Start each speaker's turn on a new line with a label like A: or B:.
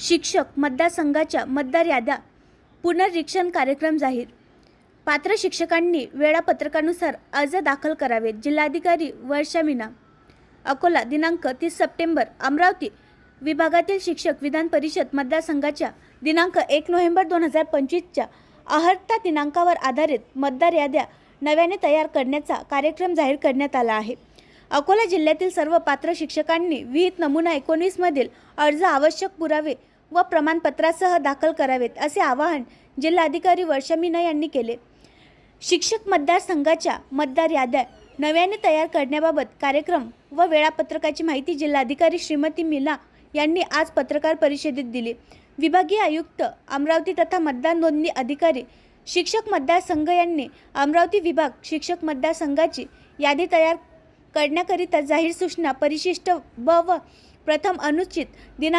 A: शिक्षक मतदारसंघाच्या मतदार याद्या पुनर्रीक्षण कार्यक्रम जाहीर. पात्र शिक्षकांनी वेळापत्रकानुसार अर्ज दाखल करावेत. जिल्हाधिकारी वर्षा मीना. अकोला दिनांक तीस सप्टेंबर अमरावती विभागातील शिक्षक विधान परिषद मतदारसंघाच्या दिनांक एक नोव्हेंबर दोन हजार पंचवीसच्या अहर्ता दिनांकावर आधारित मतदार याद्या नव्याने तयार करण्याचा कार्यक्रम जाहीर करण्यात आला आहे. अकोला जिल्ह्यातील सर्व पात्र शिक्षकांनी विहित नमुना एकोणीसमधील अर्ज आवश्यक पुरावे व प्रमाणपत्रासह दाखल करावेत असे आवाहन जिल्हाधिकारी वर्षा मीना यांनी केले. शिक्षक मतदारसंघाच्या मतदार याद्या नव्याने तयार करण्याबाबत कार्यक्रम व वेळापत्रकाची माहिती जिल्हाधिकारी श्रीमती मीना यांनी आज पत्रकार परिषदेत दिली. विभागीय आयुक्त अमरावती तथा मतदान नोंदणी अधिकारी शिक्षक मतदारसंघ यांनी अमरावती विभाग शिक्षक मतदारसंघाची यादी तयार करण्याकरिता जाहीर सूचना परिशिष्ट ब व प्रथम अनुचित दिनांक